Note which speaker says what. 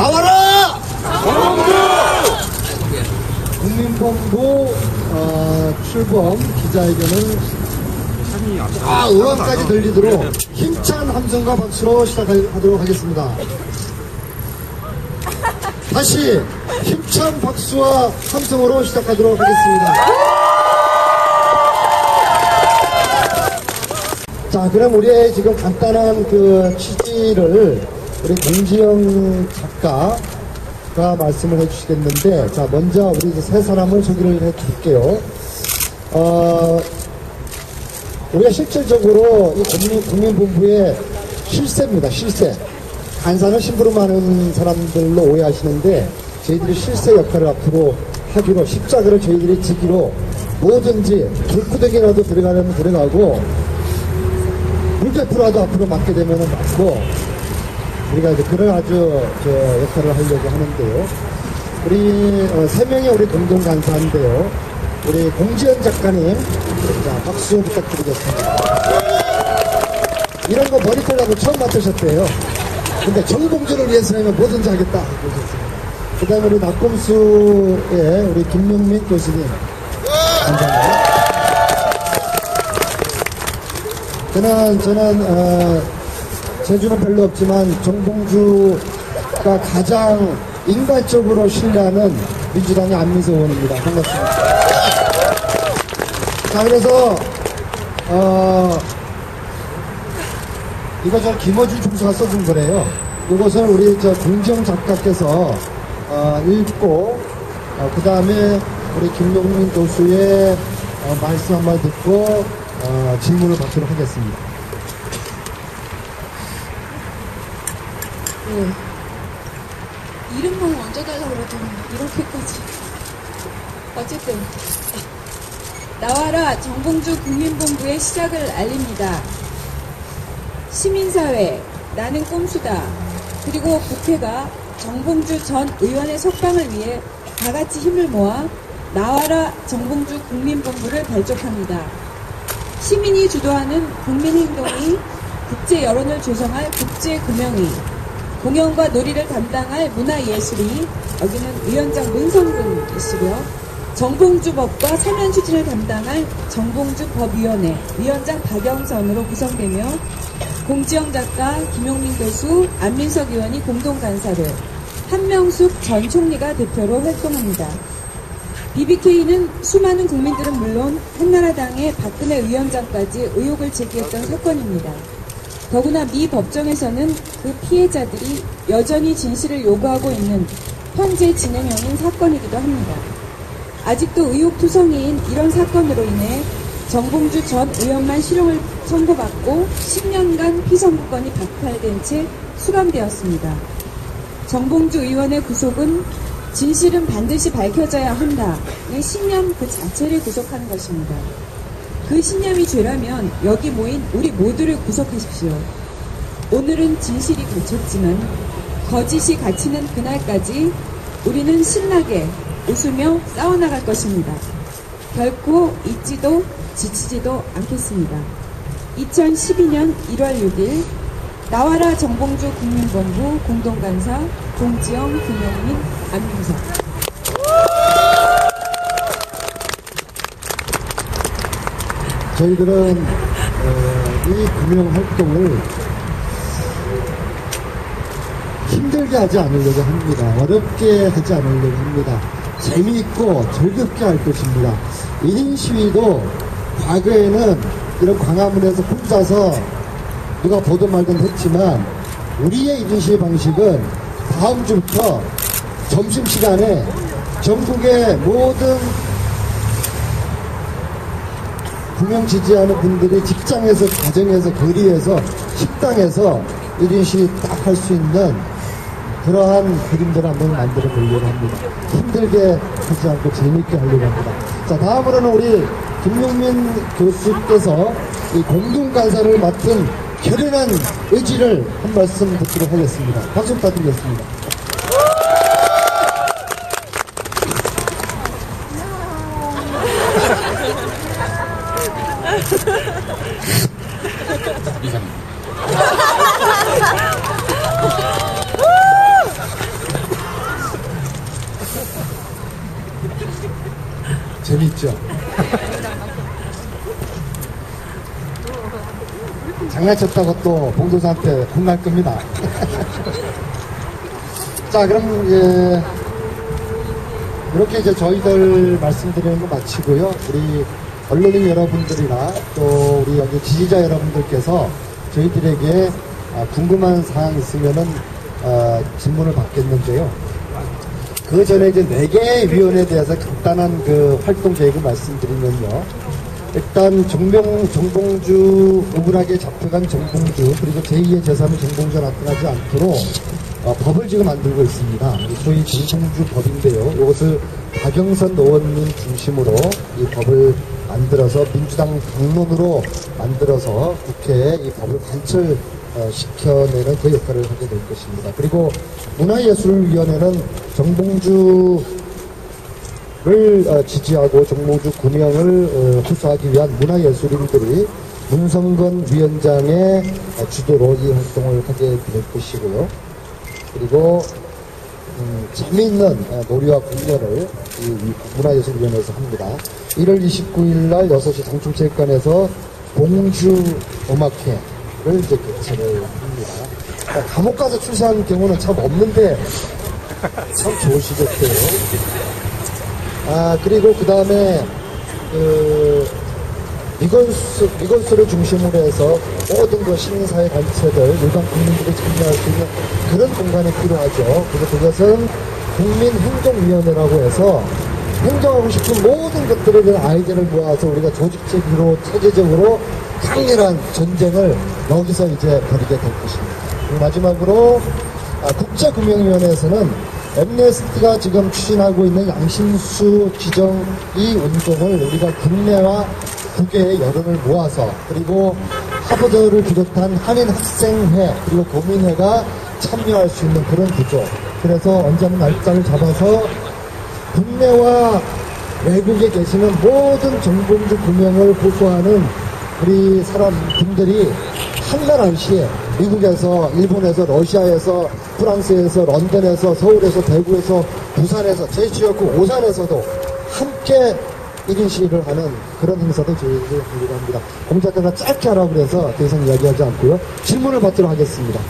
Speaker 1: 나와라! 국민본부 어, 출범 기자회견을 아 의원까지 들리도록 힘찬 함성과 박수로 시작하도록 하겠습니다. 다시 힘찬 박수와 함성으로 시작하도록 하겠습니다. 자, 그럼 우리의 지금 간단한 그 취지를 우리 공지영 작가가 말씀을 해주시겠는데, 자, 먼저 우리 세 사람을 소개를 해 드릴게요. 어, 우리가 실질적으로 이 국민, 국민본부의 실세입니다, 실세. 간사는 심부름 하는 사람들로 오해하시는데, 저희들이 실세 역할을 앞으로 하기로, 십자가를 저희들이 지기로, 뭐든지 불구덩이라도 들어가려면 들어가고, 물대포라도 앞으로 맞게 되면 맞고 우리가 이제 그런 아주 저 역할을 하려고 하는데요. 우리 어, 세 명의 우리 공동 간사인데요. 우리 공지현 작가님, 자 박수 부탁드리겠습니다. 이런 거 머리 털라고 처음 맡으셨대요. 근데 정봉주를 위해서라면 뭐든지 하겠다 그러셨습니다. 그 다음에 우리 낙검수의 우리 김용민 교수님. 감사합니다. 저는 저는 어, 제주는 별로 없지만 정봉주가 가장 인간적으로 신뢰하는 민주당의 안민석 의원입니다. 반갑습니다. 자 그래서 어, 이거 저 김어준 총수가 써준 거래요. 이것을 우리 저 공정 작가께서 어, 읽고 어, 그 다음에 우리 김용민 교수의 어, 말씀 한번 듣고 어, 질문을 받도록 하겠습니다.
Speaker 2: 네. 이름만 먼저 달라고 그러더니 이렇게까지. 어쨌든 나와라 정봉주 국민본부의 시작을 알립니다. 시민사회 나는 꼼수다. 그리고 국회가 정봉주 전 의원의 석방을 위해 다 같이 힘을 모아 나와라 정봉주 국민본부를 발족합니다. 시민이 주도하는 국민행동이 국제 여론을 조성할 국제금융위, 공연과 놀이를 담당할 문화예술위, 여기는 위원장 문성근이시고요. 정봉주법과 사면 추진을 담당할 정봉주 법위원회 위원장 박영선으로 구성되며 공지영 작가, 김용민 교수, 안민석 의원이 공동 간사를 한명숙 전 총리가 대표로 활동합니다. BBK는 수많은 국민들은 물론 한나라당의 박근혜 위원장까지 의혹을 제기했던 사건입니다. 더구나 미 법정에서는 그 피해자들이 여전히 진실을 요구하고 있는 현재 진행형인 사건이기도 합니다. 아직도 의혹투성이인 이런 사건으로 인해 정봉주 전 의원만 실형을 선고받고 10년간 피선구권이 박탈된 채 수감되었습니다. 정봉주 의원의 구속은 진실은 반드시 밝혀져야 한다. 의 신념 그 자체를 구속하는 것입니다. 그 신념이 죄라면 여기 모인 우리 모두를 구속하십시오. 오늘은 진실이 갇혔지만 거짓이 갇히는 그날까지 우리는 신나게 웃으며 싸워나갈 것입니다. 결코 잊지도 지치지도 않겠습니다. 2012년 1월 6일 나와라 정봉주 국민본부 공동간사 공지영, 김영민, 안민석
Speaker 1: 저희들은 어, 이 금융 활동을 힘들게 하지 않으려고 합니다. 어렵게 하지 않으려고 합니다. 재미있고 즐겁게 할 것입니다. 1인 시위도 과거에는 이런 광화문에서 혼자서 누가 보든 말든 했지만 우리의 1인 시위 방식은 다음 주부터 점심시간에 전국의 모든 분명 지지하는 분들이 직장에서, 가정에서, 거리에서, 식당에서 1인 시위 딱할 수 있는 그러한 그림들을 한번 만들어 보려고 합니다. 힘들게 하지 않고 재밌게 하려고 합니다. 자, 다음으로는 우리 김용민 교수께서 이 공동간사를 맡은 결연한 의지를 한 말씀 듣도록 하겠습니다. 박수 부탁드리겠습니다. 이상입니다. 재밌죠? 장난쳤다고 또 봉도사한테 혼날 겁니다. 자, 그럼 이제 이렇게 이제 저희들 말씀드리는 거 마치고요. 우리 언론인 여러분들이나 또 우리 여기 지지자 여러분들께서 저희들에게 아, 궁금한 사항 있으면은 아, 질문을 받겠는데요. 그 전에 이제 네 개의 위원회에 대해서 간단한 그 활동 계획을 말씀드리면요. 일단 정병 정봉주 억울하게 잡혀간 정봉주 그리고 제2의 제3의 정봉주가 나타나지 않도록 어, 법을 지금 만들고 있습니다. 소위 정봉주 법인데요. 이것을 박영선 의원님 중심으로 이 법을 만들어서 민주당 당론으로 만들어서 국회에 이 법을 관철 어, 시켜내는 그 역할을 하게 될 것입니다. 그리고 문화예술위원회는 정봉주 를 어, 지지하고 정몽주 구명을 어, 호소하기 위한 문화예술인들이 문성건 위원장의 어, 주도로 이 활동을 하게 될 것이고요. 그리고 음, 재미있는 어, 놀이와 공연을 문화예술위원회에서 합니다. 1월 29일 날 6시 장충체육관에서 봉주 음악회를 이제 개최를 합니다. 자, 감옥 가서 출세하는 경우는 참 없는데 참 좋으시겠어요. 아, 그리고 그 다음에, 그, 미건수, 미건수를 중심으로 해서 모든 그 시민사회 단체들, 일반 국민들이 참여할 수 있는 그런 공간이 필요하죠. 그래서 그것은 국민행정위원회라고 해서 행정하고 싶은 모든 것들에 대한 아이디어를 모아서 우리가 조직적으로, 체제적으로 강렬한 전쟁을 여기서 이제 벌이게 될 것입니다. 그리고 마지막으로 아, 국제금융위원회에서는 엠네스티가 지금 추진하고 있는 양심수 지정 이 운동을 우리가 국내와 국외의 여론을 모아서 그리고 하버드를 비롯한 한인 학생회 그리고 고민회가 참여할 수 있는 그런 구조. 그래서 언제 한번 날짜를 잡아서 국내와 외국에 계시는 모든 정봉주 구명을 호소하는 우리 사람분들이 한날 한시에 미국에서, 일본에서, 러시아에서, 프랑스에서, 런던에서, 서울에서, 대구에서, 부산에서, 제주였고 오산에서도 함께 1인 시위를 하는 그런 행사도 저희들이 하기로 합니다. 공작가가 짧게 하라고 그래서 더 이상 이야기하지 않고요. 질문을 받도록 하겠습니다.